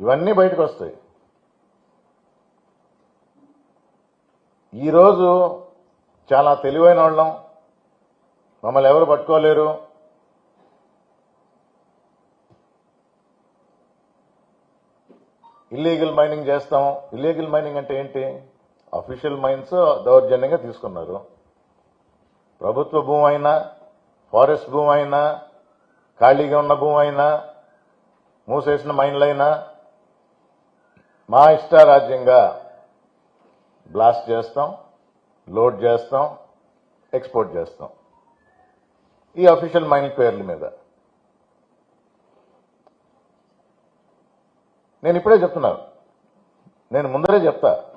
ఇవన్నీ బయటకు వస్తాయి ఈరోజు చాలా తెలివైన వాళ్ళం మమ్మల్ని ఎవరు పట్టుకోలేరు. ఇల్లీగల్ మైనింగ్ చేస్తాం. ఇల్లీగల్ మైనింగ్ అంటే ఏంటి? అఫీషియల్ మైన్స్ దౌర్జన్యంగా తీసుకున్నారు. ప్రభుత్వ భూమి అయినా ఫారెస్ట్ భూమి అయినా ఖాళీగా ఉన్న భూమి అయినా మూసేసిన మైన్లైనా మా ఇష్టారాజ్యంగా బ్లాస్ట్ చేస్తాం లోడ్ చేస్తాం ఎక్స్పోర్ట్ చేస్తాం. ఈ అఫీషియల్ మైనింగ్ పేర్ల మీద. నేను ఇప్పుడే చెప్తున్నాను. నేను ముందరే చెప్తా.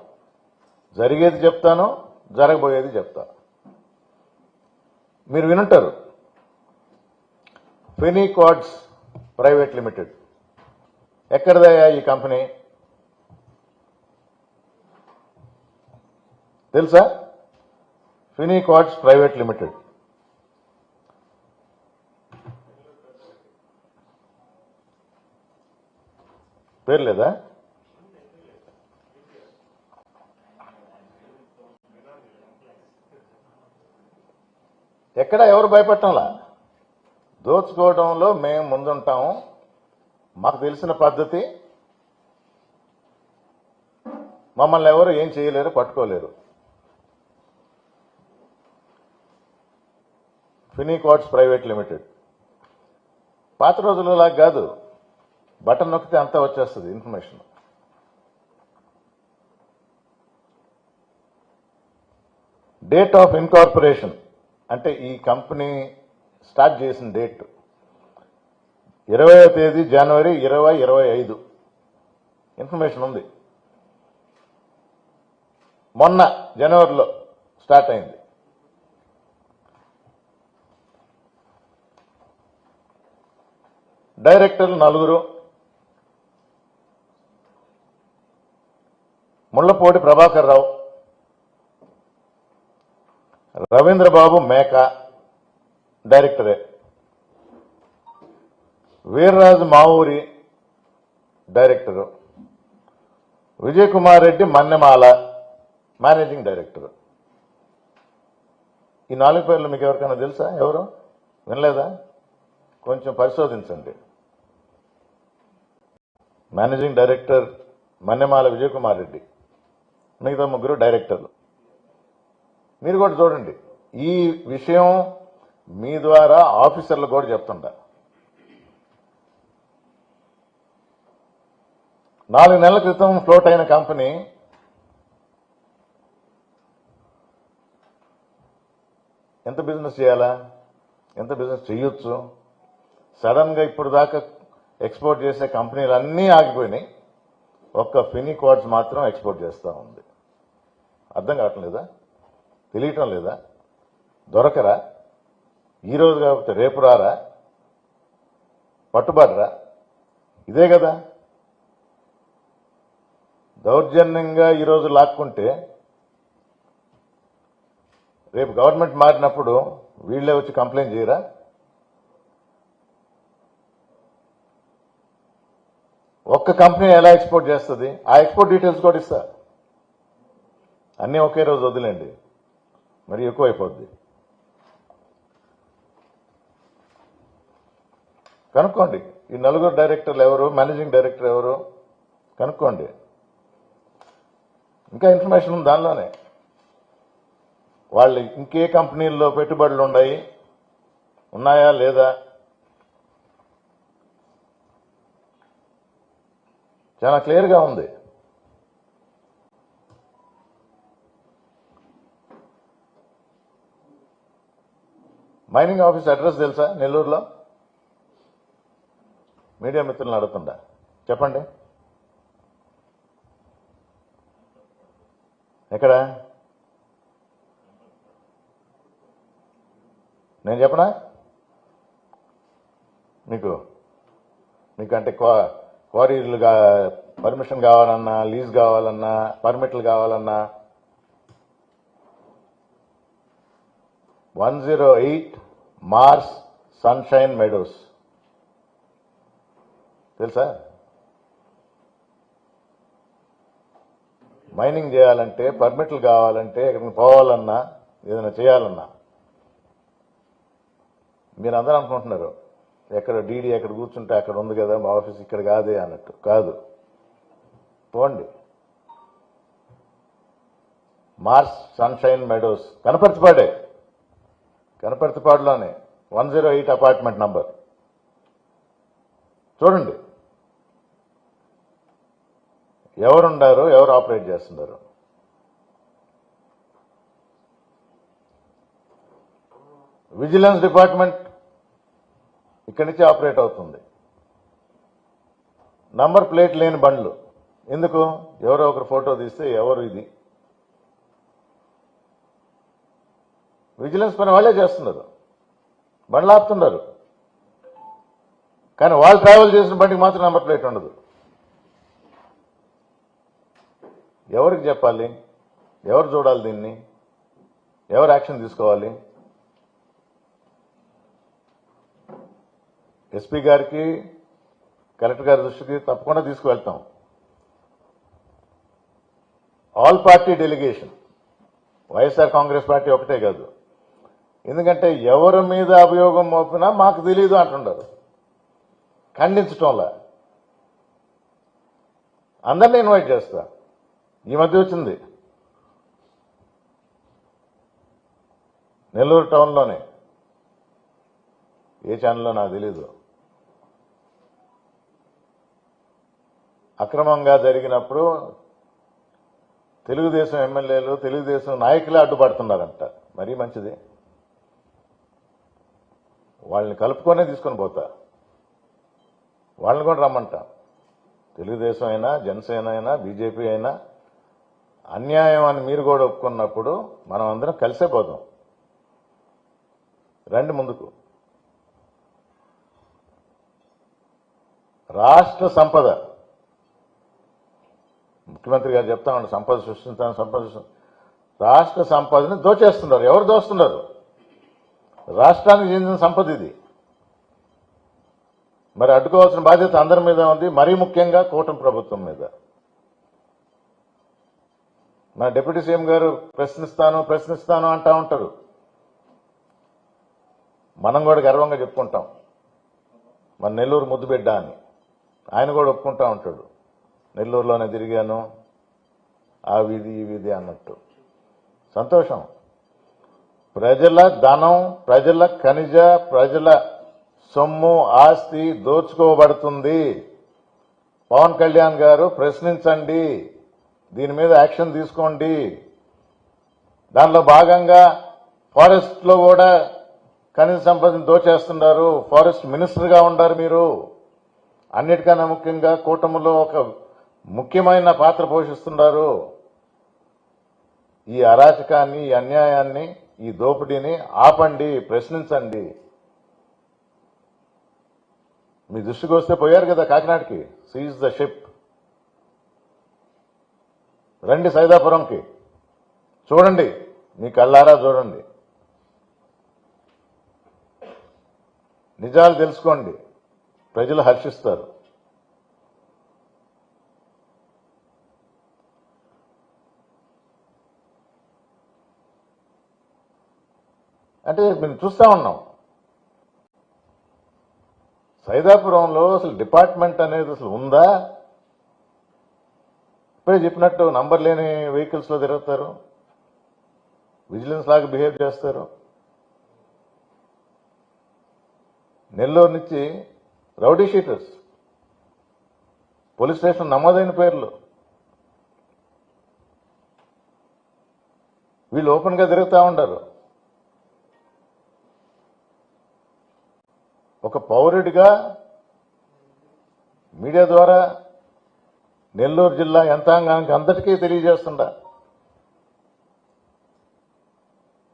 జరిగేది చెప్తాను జరగబోయేది చెప్తా. మీరు వినుంటారు. ఫెనీ ప్రైవేట్ లిమిటెడ్. ఎక్కడిదయ్యా ఈ కంపెనీ? తెలుసా? ఫినీ ప్రైవేట్ లిమిటెడ్ పేరు లేదా? ఎక్కడ ఎవరు భయపెట్టంలా దోచుకోవడంలో మేము ముందుంటాము. మాకు తెలిసిన పద్ధతి. మమ్మల్ని ఎవరు ఏం చేయలేరు పట్టుకోలేరు. ఫినీకాట్స్ ప్రైవేట్ లిమిటెడ్. పాత రోజులలా కాదు బటన్ నొక్కితే అంతా వచ్చేస్తుంది ఇన్ఫర్మేషన్. డేట్ ఆఫ్ ఇన్కార్పొరేషన్ అంటే ఈ కంపెనీ స్టార్ట్ చేసిన డేట్. ఇరవయో తేదీ జనవరి ఇరవై ఇరవై ఐదు. ఇన్ఫర్మేషన్ ఉంది. మొన్న జనవరిలో స్టార్ట్ అయింది. డైరెక్టర్లు నలుగురు. ముళ్ళపోటి Prabhakar Rao. Ravindra Babu Meka డైరెక్టరే. Veerraju Mavuri director. Vijay Kumar Reddy Mannemala managing director. ఈ నాలుగు పేర్లు మీకు ఎవరికైనా తెలుసా? ఎవరు? వినలేదా? కొంచెం పరిశోధించండి. మేనేజింగ్ డైరెక్టర్ మన్నెమాల విజయకుమార్ రెడ్డి మిగతా ముగ్గురు డైరెక్టర్లు. మీరు కూడా చూడండి ఈ విషయం మీ ద్వారా ఆఫీసర్లు కూడా చెప్తుంటా నాలుగు నెలల క్రితం ఫ్లోట్ అయిన కంపెనీ ఎంత బిజినెస్ చేయాలా? ఎంత బిజినెస్ చేయొచ్చు సడన్గా ఇప్పుడు దాకా ఎక్స్పోర్ట్ చేసే కంపెనీలు అన్నీ ఆగిపోయినాయి. ఒక్క ఫినీ కార్డ్స్ మాత్రం ఎక్స్పోర్ట్ చేస్తూ ఉంది. అర్థం కావట్లేదా తెలియటం లేదా? దొరకరా? ఈరోజు కాకపోతే రేపు రారా? పట్టుబడరా? ఇదే కదా. దౌర్జన్యంగా ఈరోజు లాక్కుంటే రేపు గవర్నమెంట్ మారినప్పుడు వీళ్ళే వచ్చి కంప్లైంట్ చేయరా? ఒక్క కంపెనీ ఎలా ఎక్స్పోర్ట్ చేస్తుంది? ఆ ఎక్స్పోర్ట్ డీటెయిల్స్ కూడా ఇస్తా. అన్నీ ఒకే రోజు వదిలేండి. మరి ఎక్కువైపోద్ది. కనుక్కోండి. ఈ నలుగురు డైరెక్టర్లు ఎవరు? మేనేజింగ్ డైరెక్టర్ ఎవరు? కనుక్కోండి. ఇంకా ఇన్ఫర్మేషన్ ఉంది దానిలోనే. వాళ్ళు ఇంకే కంపెనీల్లో పెట్టుబడులు ఉన్నాయి ఉన్నాయా లేదా? చాలా క్లియర్గా ఉంది. మైనింగ్ ఆఫీస్ అడ్రస్ తెలుసా? నెల్లూరులో. మీడియా మిత్రులను అడుగుతుండా. చెప్పండి. ఎక్కడ? నేను చెప్పనా? మీకు? మీకు అంటే క్వా- క్వారీలు పర్మిషన్ కావాలన్నా లీజ్ కావాలన్నా పర్మిట్లు కావాలన్నా one zero eight Mars sunshine meadows. తెలుసా? మైనింగ్ చేయాలంటే పర్మిట్లు కావాలంటే ఎక్కడికి పోవాలన్నా ఏదైనా చేయాలన్నా. మీరు అందరూ అనుకుంటున్నారు. ఎక్కడ డీడీ ఎక్కడ కూర్చుంటే అక్కడ ఉంది కదా మా ఆఫీస్ ఇక్కడ కాదే అన్నట్టు. కాదు. పోండి. Mars sunshine meadows. కనపర్తిపాడే. కనపర్తిపాడులోనే. One zero eight apartment number. చూడండి. ఎవరుండారు ఎవరు ఆపరేట్ చేస్తున్నారు? విజిలెన్స్ డిపార్ట్మెంట్ ఇక్కడి నుంచి ఆపరేట్ అవుతుంది. నంబర్ ప్లేట్ లేని బండ్లు. ఎందుకు? ఎవరో ఒకరు ఫోటో తీస్తే ఎవరు ఇది? విజిలెన్స్ పని వాళ్ళే చేస్తున్నారు. బండ్లు ఆపుతున్నారు. కానీ వాళ్ళు ట్రావెల్ చేసిన బండికి మాత్రం నంబర్ ప్లేట్ ఉండదు. ఎవరికి చెప్పాలి? ఎవరు చూడాలి దీన్ని? ఎవరు యాక్షన్ తీసుకోవాలి? ఎస్పీ గారికి కలెక్టర్ గారి దృష్టికి తప్పకుండా తీసుకువెళ్తాం. All party delegation YSR Congress party ఒకటే కాదు. ఎందుకంటే ఎవరి మీద అభియోగం మోపినా మాకు తెలియదు అంటుండరు. ఖండించటంలా. అందరినీ ఇన్వైట్ చేస్తా. ఈ మధ్య వచ్చింది. నెల్లూరు టౌన్లోనే. ఏ ఛానల్లో నాకు తెలీదు. అక్రమంగా జరిగినప్పుడు తెలుగుదేశం ఎమ్మెల్యేలు తెలుగుదేశం నాయకులే అడ్డుపడుతున్నారంట. మరీ మంచిది. వాళ్ళని కలుపుకొనే తీసుకొని పోతా. వాళ్ళని కూడా రమ్మంట. తెలుగుదేశం అయినా జనసేన అయినా బీజేపీ అయినా అన్యాయం అని మీరు కూడా ఒప్పుకున్నప్పుడు మనం అందరం కలిసే పోదాం. రండి ముందుకు. రాష్ట్ర సంపద. ముఖ్యమంత్రి గారు చెప్తా ఉండే సంపద సృష్టించాను సంపద రాష్ట్ర సంపదని దోచేస్తున్నారు. ఎవరు దోస్తున్నారు? రాష్ట్రానికి చెందిన సంపద ఇది. మరి అడ్డుకోవాల్సిన బాధ్యత అందరి మీద ఉంది మరీ ముఖ్యంగా కూటమి ప్రభుత్వం మీద. మన డిప్యూటీ సీఎం గారు ప్రశ్నిస్తాను ప్రశ్నిస్తాను అంటా ఉంటారు. మనం కూడా గర్వంగా చెప్పుకుంటాం. మన నెల్లూరు ముద్దుబిడ్డ అని. ఆయన కూడా ఒప్పుకుంటా ఉంటాడు. నెల్లూరులోనే తిరిగాను. ఆ వీధి ఈ వీధి అన్నట్టు. సంతోషం. ప్రజల ధనం ప్రజల ఖనిజ ప్రజల సొమ్ము ఆస్తి దోచుకోబడుతుంది. పవన్ కళ్యాణ్ గారు ప్రశ్నించండి. దీని మీద యాక్షన్ తీసుకోండి. దానిలో భాగంగా ఫారెస్ట్లో కూడా ఖనిజ సంపదను దోచేస్తున్నారు. ఫారెస్ట్ మినిస్టర్గా ఉండారు మీరు. అన్నిటికన్నా ముఖ్యంగా కూటమిలో ఒక ముఖ్యమైన పాత్ర పోషిస్తున్నారు ఈ అరాచకాన్ని ఈ అన్యాయాన్ని ఈ దోపిడీని ఆపండి ప్రశ్నించండి. మీ దృష్టికి వస్తే పోయారు కదా కాకినాడకి? సీజ్ ద షిప్ రండి సైదాపురంకి. చూడండి మీ కళ్ళారా చూడండి. నిజాలు తెలుసుకోండి. ప్రజలు హర్షిస్తారు. అంటే మేము చూస్తా ఉన్నాం. సైదాపురంలో అసలు డిపార్ట్మెంట్ అనేది అసలు ఉందా? ఇప్పుడే చెప్పినట్టు నంబర్ లేని వెహికల్స్లో తిరుగుతారు. విజిలెన్స్ లాగా బిహేవ్ చేస్తారు. నెల్లూరు నుంచి రౌడీ షీటర్స్. పోలీస్ స్టేషన్ నమోదైన పేర్లు. వీళ్ళు ఓపెన్గా తిరుగుతూ ఉంటారు ఒక పౌరుడిగా మీడియా ద్వారా నెల్లూరు జిల్లా యంత్రాంగానికి అందరికీ తెలియజేస్తుండ.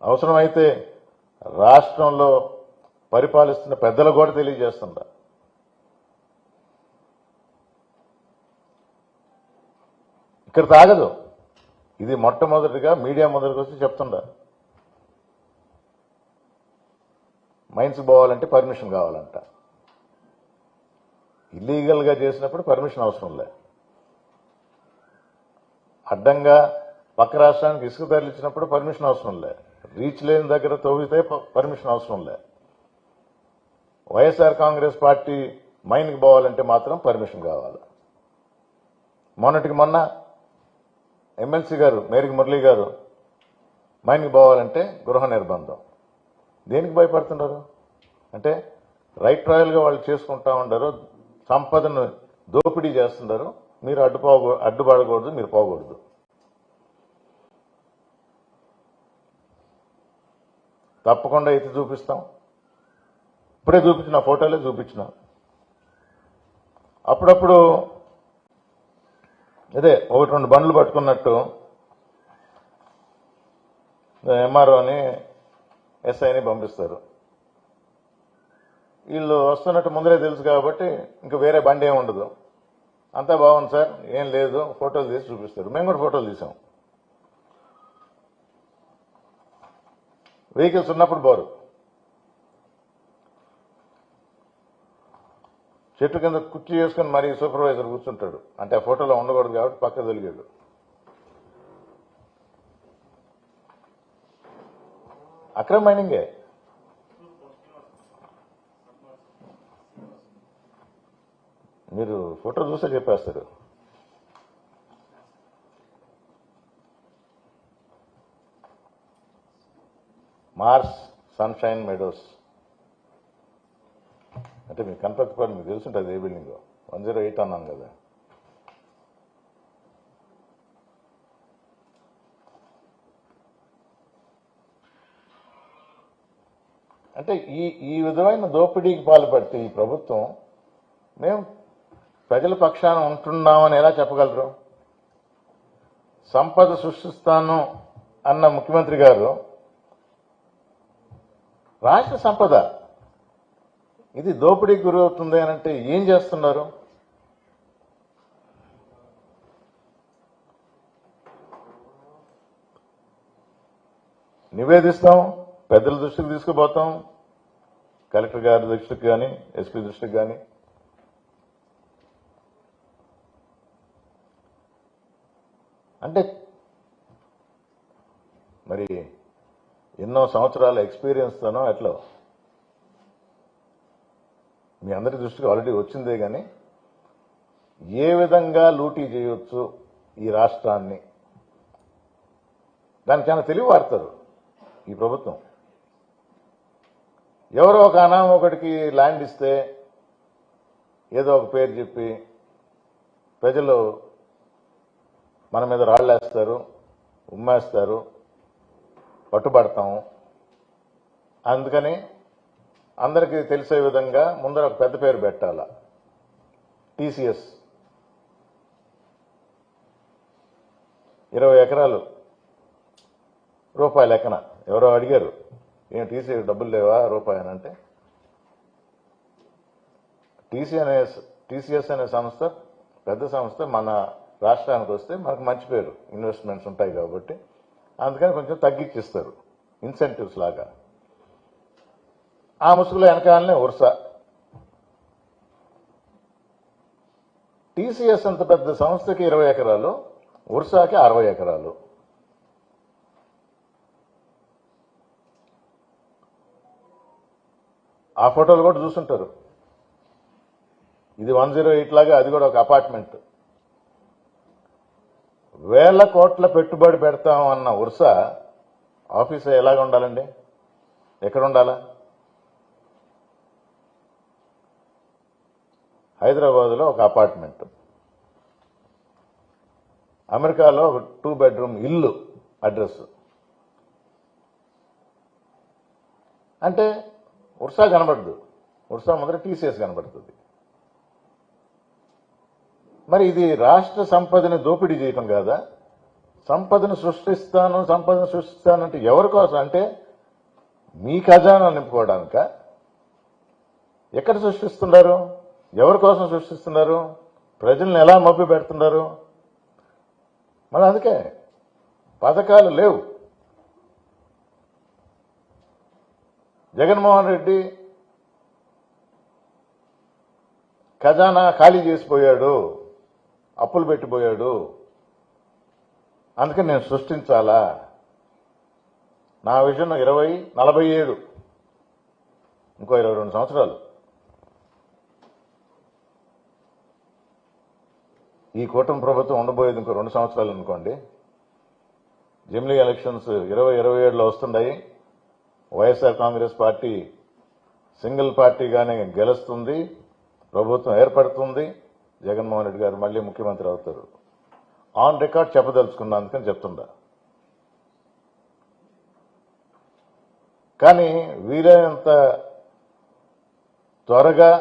అవసరమైతే రాష్ట్రంలో పరిపాలిస్తున్న పెద్దలు కూడా తెలియజేస్తుండ. ఇక్కడ తాగదు. ఇది మొట్టమొదటిగా మీడియా ముందరికి వచ్చి చెప్తుండ. మైన్స్కి పోవాలంటే పర్మిషన్ కావాలంట. ఇల్లీగల్గా చేసినప్పుడు పర్మిషన్ అవసరం లే. అడ్డంగా పక్క రాష్ట్రానికి ఇసుక తరలించినప్పుడు పర్మిషన్ అవసరం లే. రీచ్ లేని దగ్గర తవ్వితే పర్మిషన్ అవసరం లే. వైఎస్ఆర్ కాంగ్రెస్ పార్టీ మైన్కి పోవాలంటే మాత్రం పర్మిషన్ కావాలి. మొన్నటికి మొన్న ఎమ్మెల్సీ గారు మేరికి మురళీ గారు మైన్కి పోవాలంటే గృహ నిర్బంధం. దేనికి భయపడుతున్నారు అంటే రైట్ రాయల్గా వాళ్ళు చేసుకుంటా ఉండరు సంపదను దోపిడీ చేస్తున్నారు మీరు అడ్డుపోకూ అడ్డుపడకూడదు మీరు పోకూడదు. తప్పకుండా అయితే చూపిస్తాం. ఇప్పుడే చూపించిన ఫోటోలే చూపించిన. అప్పుడప్పుడు అదే ఒకటి రెండు బండ్లు పట్టుకున్నట్టు ఎంఆర్ఓని ఎస్ఐని పంపిస్తారు. వీళ్ళు వస్తున్నట్టు ముందరే తెలుసు కాబట్టి ఇంకా వేరే బండి ఏమి ఉండదు. అంతా బాగుంది సార్ ఏం లేదు ఫోటోలు తీసి చూపిస్తారు. మేము కూడా ఫోటోలు తీసాం. వెహికల్స్ ఉన్నప్పుడు పోరు చెట్టు కింద కుర్చీ చేసుకుని మరీ సూపర్వైజర్ కూర్చుంటాడు. అంటే ఆ ఫోటోలో ఉండకూడదు కాబట్టి పక్క తొలిగాడు. అక్రమ్ మైనింగే? మీరు ఫోటో చూస్తే చెప్పేస్తారు. Mars sunshine meadows. అంటే మీకు కనపడకపోవడం మీకు తెలుసుంటుంది ఏ బిల్డింగ్? వన్ జీరో ఎయిట్ అన్నాను కదా. అంటే ఈ ఈ విధమైన దోపిడీకి పాల్పడితే ఈ ప్రభుత్వం మేము ప్రజల పక్షాన ఉంటున్నామని ఎలా చెప్పగలరు? సంపద సృష్టిస్తాను అన్న ముఖ్యమంత్రి గారు రాష్ట్ర సంపద ఇది దోపిడీకి గురవుతుంది అని అంటే ఏం చేస్తున్నారు? నివేదిస్తాం పెద్దల దృష్టికి తీసుకుపోతాం కలెక్టర్ గారి దృష్టికి కానీ ఎస్పీ దృష్టికి కానీ అంటే మరి ఎన్నో సంవత్సరాల ఎక్స్పీరియన్స్తోనో ఎట్లా మీ అందరి దృష్టికి ఆల్రెడీ వచ్చిందే కానీ ఏ విధంగా లూటీ చేయొచ్చు ఈ రాష్ట్రాన్ని? దానికి చాలా తెలివి వాడతారు ఈ ప్రభుత్వం. ఎవరో ఒక అనామకుడికి ల్యాండ్ ఇస్తే ఏదో ఒక పేరు చెప్పి ప్రజలు మన మీద రాళ్ళేస్తారు ఉమ్మేస్తారు పట్టుబడతాం అందుకని అందరికీ తెలిసే విధంగా ముందర ఒక పెద్ద పేరు పెట్టాల. టీసీఎస్. ఇరవై ఎకరాలు రూపాయలు ఎకన ఎవరో అడిగారు. ఏం టీసీ డబ్బులు లేవా రూపాయి అని అంటే? టీసీ అనే టీసీఎస్ అనే సంస్థ పెద్ద సంస్థ మన రాష్ట్రానికి వస్తే మనకు మంచి పేరు ఇన్వెస్ట్మెంట్స్ ఉంటాయి కాబట్టి. అందుకని కొంచెం తగ్గించిస్తారు ఇన్సెంటివ్స్ లాగా. ఆ ముసుగులో వెనకాలనే ఉర్స. టీసీఎస్ అంత పెద్ద సంస్థకి ఇరవై ఎకరాలు ఉర్సాకి అరవై ఎకరాలు. ఆ ఫోటోలు కూడా చూసుంటారు. ఇది వన్ జీరో ఎయిట్ లాగా అది కూడా ఒక అపార్ట్మెంట్. వేల కోట్ల పెట్టుబడి పెడతాం అన్న ఉర్స ఆఫీస్ ఎలాగ ఉండాలండి? ఎక్కడ ఉండాలా? హైదరాబాద్లో ఒక అపార్ట్మెంట్. అమెరికాలో ఒక టూ బెడ్రూమ్ ఇల్లు అడ్రస్. అంటే ఉర్సా కనబడదు. ఉర్సా ముందర టీసీఎస్ కనబడుతుంది. మరి ఇది రాష్ట్ర సంపదని దోపిడీ చేయటం కాదా? సంపదను సృష్టిస్తాను సంపదను సృష్టిస్తాను అంటే ఎవరి కోసం? అంటే మీ ఖజానా నింపుకోవడానిక? ఎక్కడ సృష్టిస్తున్నారు? ఎవరి కోసం సృష్టిస్తున్నారు? ప్రజల్ని ఎలా మభ్య పెడుతున్నారు మరి అందుకే పథకాలు లేవు. జగన్మోహన్ రెడ్డి ఖజానా ఖాళీ చేసిపోయాడు అప్పులు పెట్టిపోయాడు. అందుకని నేను సృష్టించాలా? నా విజన్ ఇరవై నలభై ఏడు. ఇంకో ఇరవై రెండు సంవత్సరాలు. ఈ కూటమి ప్రభుత్వం ఉండబోయేది ఇంకో రెండు సంవత్సరాలు అనుకోండి. జిమ్లీ ఎలక్షన్స్ ఇరవై ఇరవై ఏడులో వస్తున్నాయి. వైఎస్ఆర్ కాంగ్రెస్ పార్టీ సింగిల్ పార్టీగానే గెలుస్తుంది ప్రభుత్వం ఏర్పడుతుంది. జగన్మోహన్ రెడ్డి గారు మళ్ళీ ముఖ్యమంత్రి అవుతారు. ఆన్ రికార్డ్ చెప్పదలుచుకున్నందుకని చెప్తుండా. కానీ వీరైనంత త్వరగా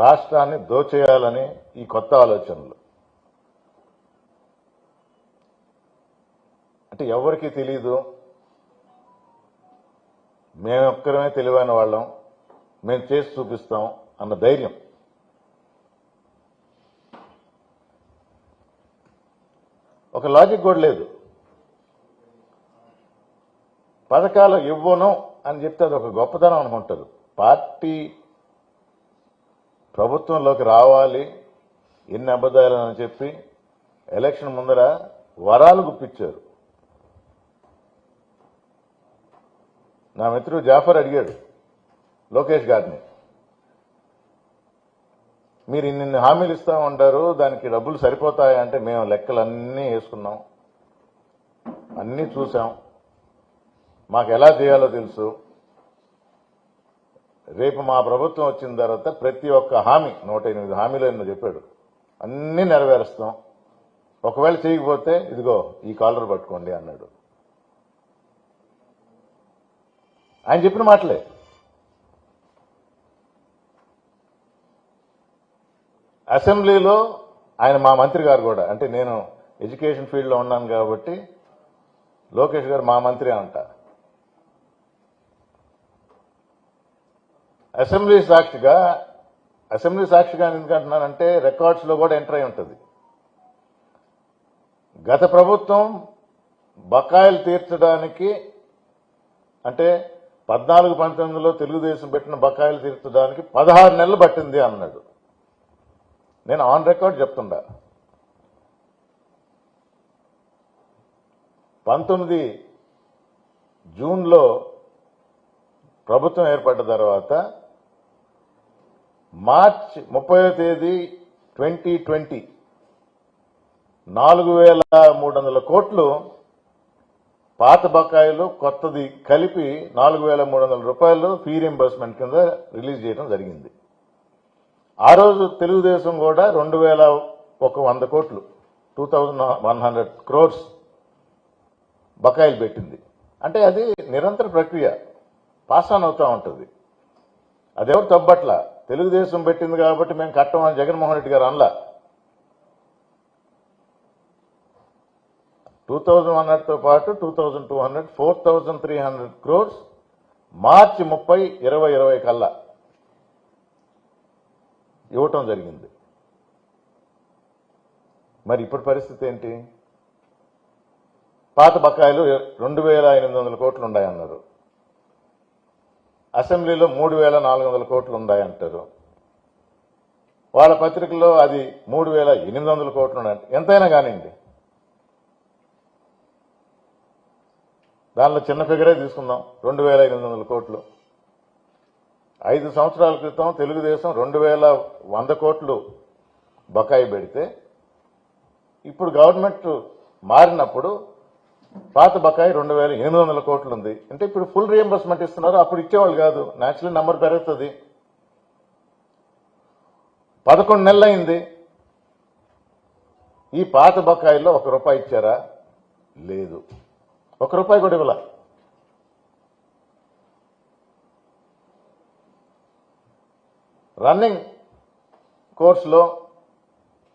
రాష్ట్రాన్ని దోచేయాలని ఈ కొత్త ఆలోచనలు. అంటే ఎవరికి తెలియదు మేమొక్కరమే తెలివైన వాళ్ళం. మేము చేసి చూపిస్తాం అన్న ధైర్యం. ఒక లాజిక్ కూడా లేదు. పథకాలు ఇవ్వను అని చెప్తే అది ఒక గొప్పతనం అనుకుంటారు. పార్టీ ప్రభుత్వంలోకి రావాలి ఎన్ని అబద్ధాలని చెప్పి ఎలక్షన్ ముందర వరాలు గుప్పించారు. నా మిత్రుడు జాఫర్ అడిగాడు లోకేష్ గారిని. మీరు ఇన్ని హామీలు ఇస్తా ఉంటారు దానికి డబ్బులు సరిపోతాయంటే మేము లెక్కలన్నీ వేసుకున్నాం. అన్నీ చూసాం. మాకు ఎలా చేయాలో తెలుసు. రేపు మా ప్రభుత్వం వచ్చిన తర్వాత ప్రతి ఒక్క హామీ నూట ఎనిమిది హామీలు ఎన్నో చెప్పాడు. అన్నీ నెరవేరుస్తాం. ఒకవేళ చేయకపోతే ఇదిగో ఈ కాలర్ పట్టుకోండి అన్నాడు. ఆయన చెప్పిన మాటలే. అసెంబ్లీలో ఆయన మా మంత్రి గారు కూడా అంటే నేను ఎడ్యుకేషన్ ఫీల్డ్లో ఉన్నాను కాబట్టి లోకేష్ గారు మా మంత్రి అంట. అసెంబ్లీ సాక్షిగా అసెంబ్లీ సాక్షిగా ఎందుకంటున్నానంటే రికార్డ్స్లో కూడా ఎంటర్ అయి ఉంటుంది. గత ప్రభుత్వం బకాయిలు తీర్చడానికి అంటే పద్నాలుగు పంతొమ్మిదిలో తెలుగుదేశం పెట్టిన బకాయిలు తీర్చడానికి పదహారు నెలలు పట్టింది అన్నాడు. నేను ఆన్ రికార్డ్ చెప్తుండా. పంతొమ్మిది జూన్లో ప్రభుత్వం ఏర్పడ్డ తర్వాత మార్చ్ ముప్పై తేదీ ట్వంటీ ట్వంటీ నాలుగు వేల మూడు వందల కోట్లు పాత బకాయిలు కొత్తది కలిపి నాలుగు వేల మూడు వందల రూపాయలు ఫీ రింబర్స్మెంట్ కింద రిలీజ్ చేయడం జరిగింది. ఆ రోజు తెలుగుదేశం కూడా రెండు వేల ఒక వంద కోట్లు two thousand one hundred crores బకాయిలు పెట్టింది. అంటే అది నిరంతర ప్రక్రియ పాస్ ఆన్ అవుతూ ఉంటుంది. అదెవరు తప్పట్ల? తెలుగుదేశం పెట్టింది కాబట్టి మేము కట్టమని జగన్మోహన్ రెడ్డి గారు అనలా. టూ థౌజండ్ వన్ హండ్రెడ్తో పాటు two thousand two hundred four thousand three hundred crores మార్చి ముప్పై ఇరవై ఇరవై కల్లా. ఇవ్వటం జరిగింది. మరి ఇప్పుడు పరిస్థితి ఏంటి? పాత బకాయిలు రెండు వేల ఎనిమిది వందల కోట్లు ఉన్నాయన్నారు. అసెంబ్లీలో మూడు వేల నాలుగు వందల కోట్లు ఉన్నాయంటారు. వాళ్ళ పత్రికల్లో అది మూడు వేల ఎనిమిది వందల కోట్లు ఉన్నాయంట ఎంతైనా కానివ్వండి. దానిలో చిన్న ఫిగరే తీసుకుందాం. రెండు వేల ఎనిమిది వందల కోట్లు. ఐదు సంవత్సరాల క్రితం తెలుగుదేశం రెండు వేల వంద కోట్లు బకాయి పెడితే ఇప్పుడు గవర్నమెంట్ మారినప్పుడు పాత బకాయి రెండు వేల ఎనిమిది వందల కోట్లు ఉంది. అంటే ఇప్పుడు ఫుల్ రియంబర్స్మెంట్ ఇస్తున్నారు. అప్పుడు ఇచ్చేవాళ్ళు కాదు. న్యాచురల్ నెంబర్ పెరుగుతుంది. పదకొండు నెలలు అయింది ఈ పాత బకాయిల్లో ఒక రూపాయి ఇచ్చారా? లేదు. ఒక రూపాయి కూడా ఇవ్వాల. రన్నింగ్ కోర్సులో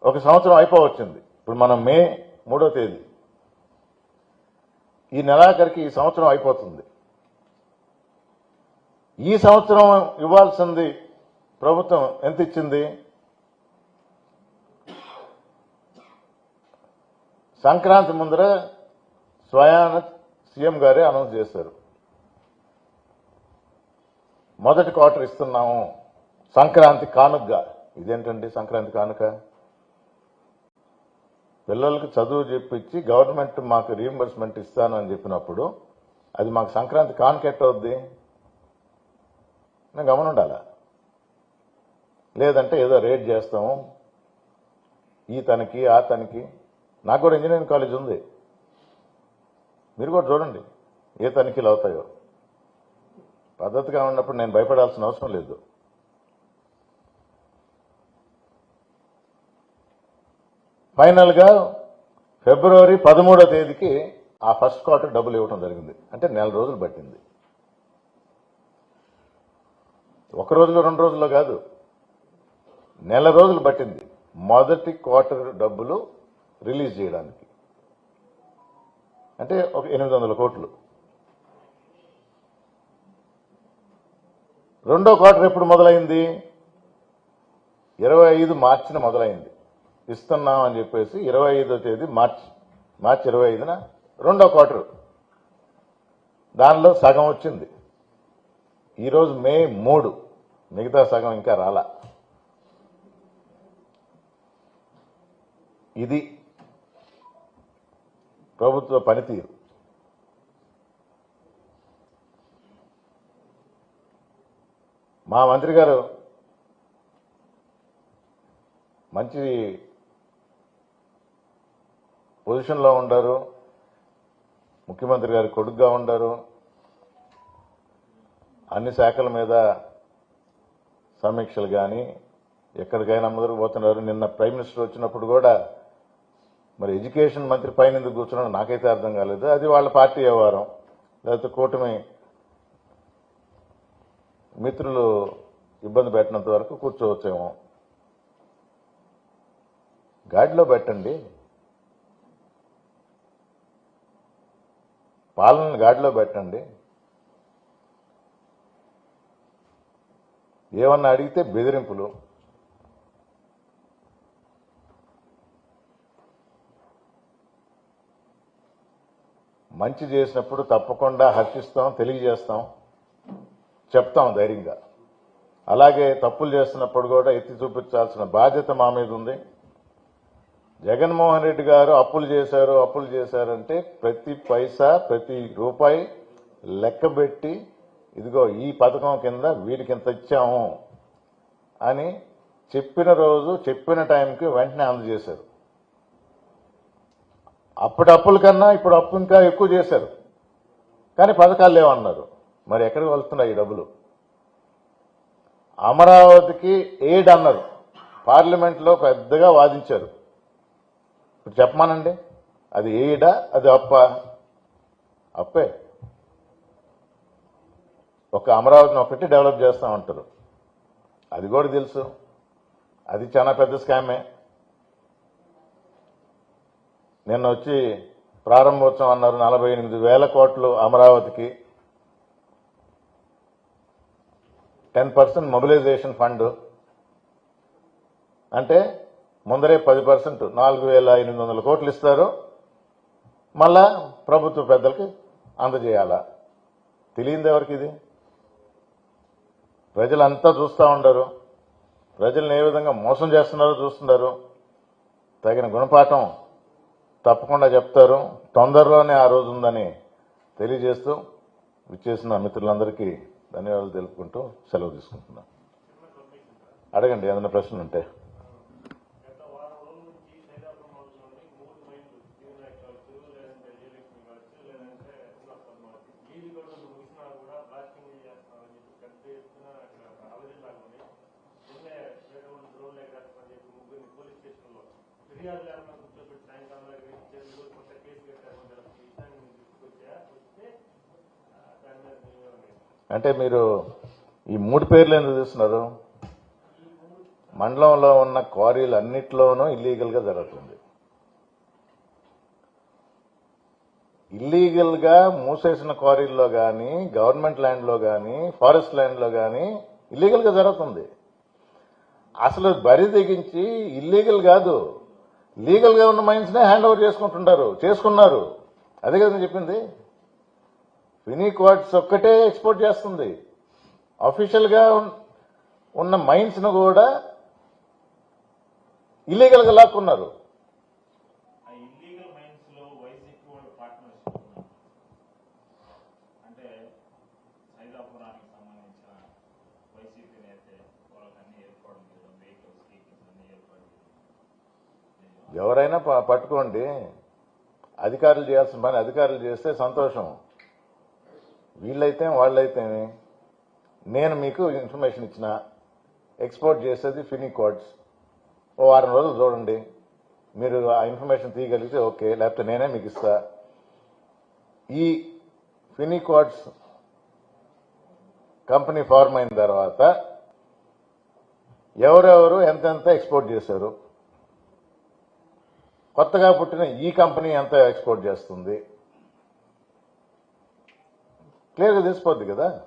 ఒక సంవత్సరం అయిపోవచ్చింది. ఇప్పుడు మనం మే మూడో తేదీ. ఈ నెలాఖరికి ఈ సంవత్సరం అయిపోతుంది. ఈ సంవత్సరం ఇవ్వాల్సింది ప్రభుత్వం ఎంత ఇచ్చింది? సంక్రాంతి ముందర స్వయాన సీఎం గారే అనౌన్స్ చేశారు. మొదటి క్వార్టర్ ఇస్తున్నాము. సంక్రాంతి కానుకగా ఇదేంటండి సంక్రాంతి కానుక? పిల్లలకు చదువు చెప్పించి గవర్నమెంట్ మాకు రీఎంబర్స్మెంట్ ఇస్తాను అని చెప్పినప్పుడు అది మాకు సంక్రాంతి కానుక అవుద్ది నేను గమనం ఉండాలా లేదంటే ఏదో రేట్ చేస్తాము. ఈ తనకి ఆ తనకి. నాకు కూడా ఇంజనీరింగ్ కాలేజ్ ఉంది. మీరు కూడా చూడండి ఏ తనిఖీలు అవుతాయో. పద్ధతిగా ఉన్నప్పుడు నేను భయపడాల్సిన అవసరం లేదు. ఫైనల్గా ఫిబ్రవరి పదమూడో తేదీకి ఆ ఫస్ట్ క్వార్టర్ డబ్బులు ఇవ్వడం జరిగింది. అంటే నెల రోజులు పట్టింది. ఒక రోజులో రెండు రోజుల్లో కాదు. నెల రోజులు పట్టింది. మొదటి క్వార్టర్ డబ్బులు రిలీజ్ చేయడానికి. అంటే ఒక ఎనిమిది వందల కోట్లు. రెండో క్వార్టర్ ఎప్పుడు మొదలైంది? ఇరవై ఐదు మార్చిన మొదలైంది. ఇస్తున్నాం అని చెప్పేసి ఇరవై ఐదో తేదీ మార్చ్ మార్చి ఇరవై ఐదున రెండో క్వార్టర్. దానిలో సగం వచ్చింది. ఈరోజు మే మూడు. మిగతా సగం ఇంకా రాలా. ఇది ప్రభుత్వ పనితీరు. మా మంత్రి గారు మంచి పొజిషన్లో ఉండారు. ముఖ్యమంత్రి గారు కొడుకుగా ఉండారు. అన్ని శాఖల మీద సమీక్షలు కానీ ఎక్కడికైనా ముందరు పోతున్నారు నిన్న ప్రైమ్ మినిస్టర్ వచ్చినప్పుడు కూడా మరి ఎడ్యుకేషన్ మంత్రి పైన ఎందుకు కూర్చున్నాడో నాకైతే అర్థం కాలేదు. అది వాళ్ళ పార్టీ వ్యవహారం. లేకపోతే కూటమి మిత్రులు ఇబ్బంది పెట్టినంత వరకు కూర్చోవచ్చేమో. గాడిలో పెట్టండి. పాలనను గాడిలో పెట్టండి. ఏమన్నా అడిగితే బెదిరింపులు. మంచి చేసినప్పుడు తప్పకుండా హర్షిస్తాం తెలియజేస్తాం. చెప్తాం ధైర్యంగా. అలాగే తప్పులు చేస్తున్నప్పుడు కూడా ఎత్తి చూపించాల్సిన బాధ్యత మా మీద ఉంది. జగన్మోహన్ రెడ్డి గారు అప్పులు చేశారు అప్పులు చేశారంటే ప్రతి పైసా ప్రతి రూపాయి లెక్కబెట్టి ఇదిగో ఈ పథకం కింద వీడికి ఇంత ఇచ్చాము అని చెప్పిన రోజు చెప్పిన టైంకి వెంటనే అందజేశారు. అప్పటి అప్పుల కన్నా ఇప్పుడు అప్పు ఇంకా ఎక్కువ చేశారు. కానీ పథకాలు లేవన్నారు. మరి ఎక్కడికి వెళ్తున్నాయి ఈ డబ్బులు? అమరావతికి ఎయిడ్ అన్నారు. పార్లమెంట్లో పెద్దగా వాదించారు. ఇప్పుడు చెప్పమానండి. అది ఎయిడా? అది అప్ప? అప్పే. ఒక అమరావతిని ఒకటి డెవలప్ చేస్తామంటారు. అది కూడా తెలుసు. అది చాలా పెద్ద స్కామే. నిన్న వచ్చి ప్రారంభోత్సవం అన్నారు. నలభై ఎనిమిది వేల కోట్లు అమరావతికి. Ten percent mobilisation fund. అంటే ముందరే పది పర్సెంట్ నాలుగు వేల ఎనిమిది వందల కోట్లు ఇస్తారు. మళ్ళా ప్రభుత్వ పెద్దలకి అందజేయాలా? తెలియంది ఎవరికి ఇది? ప్రజలంతా చూస్తూ ఉండరు. ప్రజల్ని ఏ విధంగా మోసం చేస్తున్నారో చూస్తున్నారు తగిన గుణపాఠం తప్పకుండా చెప్తారు. తొందరలోనే ఆ రోజు ఉందని తెలియజేస్తూ విచ్చేసిన మిత్రులందరికీ ధన్యవాదాలు తెలుపుకుంటూ సెలవు తీసుకుంటున్నాను అడగండి ఏదైనా ప్రశ్నలు ఉంటే గత వారం రోజుల నుంచి శ్రీకాకుళం మండలంలోని మూడు మైళ్ళు జీవనాయక్ కావచ్చు లేదంటే జయలక్ష్మి కావచ్చు లేదంటే ఉన్నపద్మావతి వీధి గడువులు ముగిసినా కూడా బ్లాస్టింగ్ చేస్తామని చెప్పి పెద్ద ఎత్తున అక్కడ అవధిలాగా ఉంది నిన్నే రెండు డ్రోన్లు ఎగరేస్తామని చెప్పి ముగ్గురిని పోలీస్ స్టేషన్లో ఫిర్యాదు లేకుండా కూర్చోబెట్టి సాయంకాలం ఎగరేసి కొత్త కేసు కట్టారని చెప్పి ఈ విషయాన్ని మీకు గుర్తుకొచ్చా వస్తే ఆ, దాని మీద మీ వివరణ ఏంటి? అంటే మీరు ఈ మూడు పేర్లు ఎందుకు చూస్తున్నారు? మండలంలో ఉన్న క్వారీలు అన్నిట్లోనూ ఇల్లీగల్గా జరుగుతుంది. ఇల్లీగల్గా మూసేసిన క్వారీల్లో కానీ గవర్నమెంట్ ల్యాండ్లో కానీ ఫారెస్ట్ ల్యాండ్లో కానీ ఇల్లీగల్గా జరుగుతుంది. అసలు బరి తెగించి ఇల్లీగల్ కాదు. లీగల్గా ఉన్న మైన్స్నే హ్యాండ్ ఓవర్ చేసుకుంటుంటారు చేసుకున్నారు. అదే కదా చెప్పింది? ఫినిక్వాట్స్ ఒక్కటే ఎక్స్పోర్ట్ చేస్తుంది. అఫీషియల్గా ఉన్న మైన్స్ను కూడా ఇల్లీగల్గా లాక్కున్నారు. ఎవరైనా పట్టుకోండి. అధికారులు చేయాల్సిన పని అధికారులు చేస్తే సంతోషం. వీళ్ళైతే వాళ్ళైతే నేను మీకు ఇన్ఫర్మేషన్ ఇచ్చిన ఎక్స్పోర్ట్ చేసేది ఫినికోడ్స్ ఓ వారం రోజులు చూడండి. మీరు ఆ ఇన్ఫర్మేషన్ తీయగలిగితే ఓకే లేకపోతే నేనే మీకు ఇస్తా. ఈ ఫినికోడ్స్ కంపెనీ ఫార్మ్ అయిన తర్వాత ఎవరెవరు ఎంతెంత ఎక్స్పోర్ట్ చేశారు? కొత్తగా పుట్టిన ఈ కంపెనీ ఎంత ఎక్స్పోర్ట్ చేస్తుంది? క్లియర్గా తెలిసిపోద్ది కదా.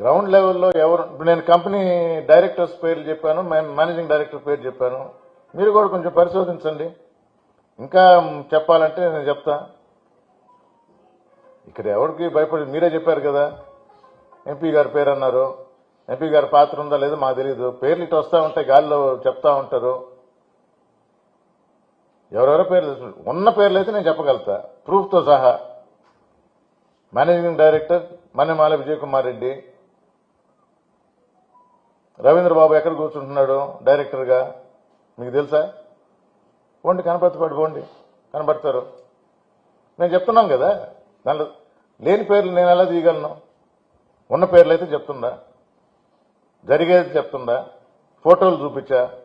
గ్రౌండ్ లెవెల్లో ఎవరు ఇప్పుడు నేను కంపెనీ డైరెక్టర్స్ పేర్లు చెప్పాను మేనేజింగ్ డైరెక్టర్ పేరు చెప్పాను. మీరు కూడా కొంచెం పరిశోధించండి. ఇంకా చెప్పాలంటే నేను చెప్తా. ఇక్కడ ఎవరికి భయపడి మీరే చెప్పారు కదా. ఎంపీ గారి పేరు అన్నారు. ఎంపీ గారి పాత్ర ఉందా లేదో మాకు తెలియదు పేర్లు ఇటు వస్తూ ఉంటాయి గాలిలో చెప్తా ఉంటారు. ఎవరెవరో పేర్లు ఉన్న పేర్లు అయితే నేను చెప్పగలుగుతా. ప్రూఫ్తో సహా. మేనేజింగ్ డైరెక్టర్ మన్నెమాల విజయకుమార్ రెడ్డి రవీంద్ర బాబు ఎక్కడ కూర్చుంటున్నాడు? డైరెక్టర్గా మీకు తెలుసా? పోండి కనపడతాడు పోండి. కనపడతారు. నేను చెప్తున్నాం కదా. దాంట్లో లేని పేర్లు నేను ఎలా తీయగలను? ఉన్న పేర్లు అయితే చెప్తుందా? జరిగేది చెప్తుందా? ఫోటోలు చూపించా?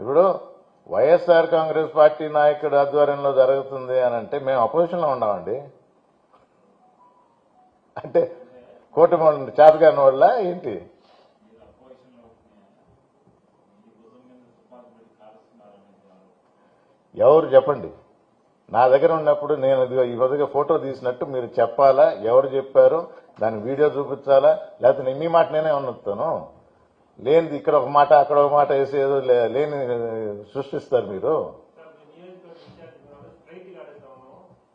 ఇప్పుడు వైఎస్ఆర్ కాంగ్రెస్ పార్టీ నాయకుడు ఆధ్వర్యంలో జరుగుతుంది అని అంటే మేము అపోజిషన్లో ఉన్నామండి. అంటే కూటమి చేతగాని వాళ్ళ ఏంటి? ఎవరు చెప్పండి? నా దగ్గర ఉన్నప్పుడు నేను ఈ విధంగా ఫోటో తీసినట్టు మీరు చెప్పాలా? ఎవరు చెప్పారు? దాని వీడియో చూపించాలా? లేకపోతే నేను మీ మాట నేనే ఉన్నతాను లేనిది ఇక్కడ ఒక మాట అక్కడ ఒక మాట వేసి ఏదో లేని సృష్టిస్తారు మీరు.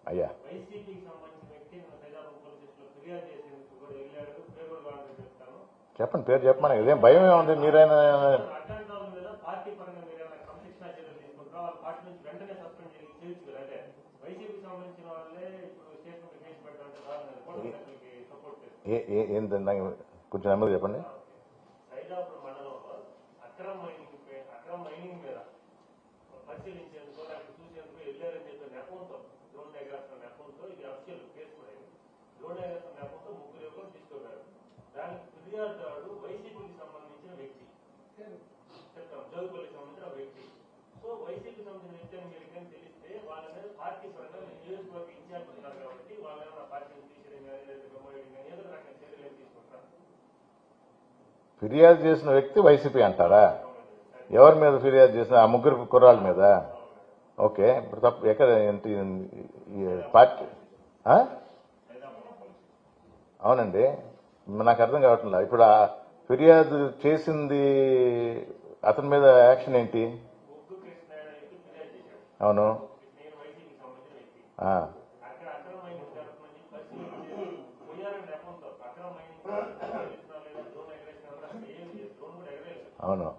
అయ్యా. చెప్పండి పేరు చెప్పమని. ఇదేం భయం ఏముంది? మీరైనా ఏంటండి మీరు ఏ ఏ కొంచెం నెమ్మది చెప్పండి. సైదాపురం మండలంలో అక్రమ మైనింగ్ పే- అక్రమ మైనింగ్ మీద పరిశీలించేందుకు లేకపోతే చూసేందుకు వెళ్ళారని చెప్పే నెపంతో డ్రోన్ ఎగరేస్తున్న నెపంతో ఇది అఫీషియల్ కేసు కూడా ఇది డ్రోన్ ఎగరేస్తున్న నెపంతో ముగ్గురు యువకులు తీసుకున్నారు. దానికి ఫిర్యాదుదారుడు వైసీపీకి సంబంధించిన వ్యక్తి. చెప్తాం జోగిపల్లికి సంబంధించిన వ్యక్తి. సో వైసీపీకి సంబంధించిన వ్యక్తి అని మీరు తెలిస్తే వాళ్ళ మీద పార్టీ పరంగా మీరు నియోజకవర్గ ఇన్ఛార్జ్ ఉన్నారు కాబట్టి వాళ్ళ పార్టీని తీసేయడం కానీ ఏదో ఒక రకమైన చర్యలు ఏం తీసుకుంటారు ఫిర్యాదు చేసిన వ్యక్తి వైసీపీ అంటారా ఎవరి మీద ఫిర్యాదు చేసిన? ఆ ముగ్గురు కుర్రాళ్ళ మీద? ఓకే ఇప్పుడు తప్ప ఎక్కడ ఏంటి? పార్టీ అవునండి. నాకు అర్థం కావట్లేదు. ఇప్పుడు ఆ ఫిర్యాదు చేసింది అతని మీద యాక్షన్ ఏంటి? అవును. అవును.